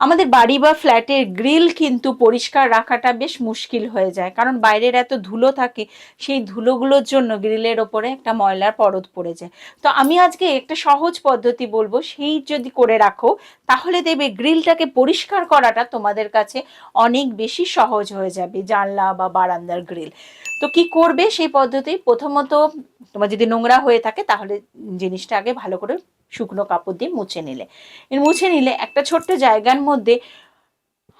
আমাদের বাড়ি বা ফ্ল্যাটের গ্রিল কিন্তু পরিষ্কার রাখাটা বেশ মুশকিল হয়ে যায়। কারণ বাইরের এত ধুলো থাকে, সেই ধুলোগুলোর জন্য গ্রিলের ওপরে একটা ময়লার পরত পড়ে যায়। তো আমি আজকে একটা সহজ পদ্ধতি বলব, সেই যদি করে রাখো, তাহলে দেবে গ্রিলটাকে পরিষ্কার করাটা তোমাদের কাছে অনেক বেশি সহজ হয়ে যাবে, জানলা বা বারান্দার গ্রিল। তো কি করবে সেই পদ্ধতি? প্রথমত তোমার যদি নোংরা হয়ে থাকে, তাহলে জিনিসটা আগে ভালো করে শুকনো কাপড় দিয়ে মুছে নিলে। মুছে নিলে একটা ছোট্ট জায়গার মধ্যে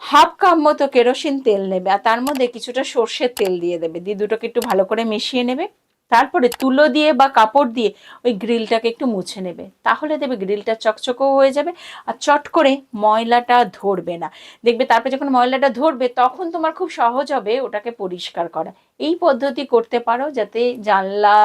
হাফ কাপ মতো কেরোসিন তেল নেবে, আর তার মধ্যে কিছুটা সর্ষের তেল দিয়ে দেবে। দিয়ে দুটোকে একটু ভালো করে মিশিয়ে নেবে। তারপরে তুলো দিয়ে বা কাপড় দিয়ে ওই গ্রিলটাকে একটু মুছে নেবে। তাহলে দেবে গ্রিলটা চকচকেও হয়ে যাবে আর চট করে ময়লাটা ধরবে না। দেখবে তারপরে যখন ময়লাটা ধরবে, তখন তোমার খুব সহজ হবে ওটাকে পরিষ্কার করা। এই পদ্ধতি করতে পারো যাতে জানলা,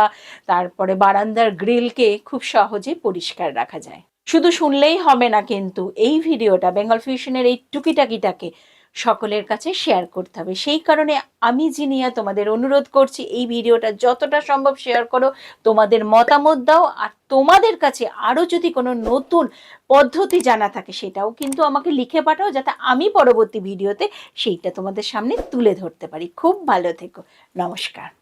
তারপরে বারান্দার গ্রিলকে খুব সহজে পরিষ্কার রাখা যায়। শুধু শুনলেই হবে না কিন্তু, এই ভিডিওটা বেঙ্গল ফিউশনের এই টুকিটাকিটাকে সকলের কাছে শেয়ার করতে হবে। সেই কারণে আমি জিনিয়া তোমাদের অনুরোধ করছি, এই ভিডিওটা যতটা সম্ভব শেয়ার করো, তোমাদের মতামত দাও আর তোমাদের কাছে আরও যদি কোনো নতুন পদ্ধতি জানা থাকে সেটাও কিন্তু আমাকে লিখে পাঠাও যাতে আমি পরবর্তী ভিডিওতে সেইটা তোমাদের সামনে তুলে ধরতে পারি। খুব ভালো থেকো। নমস্কার।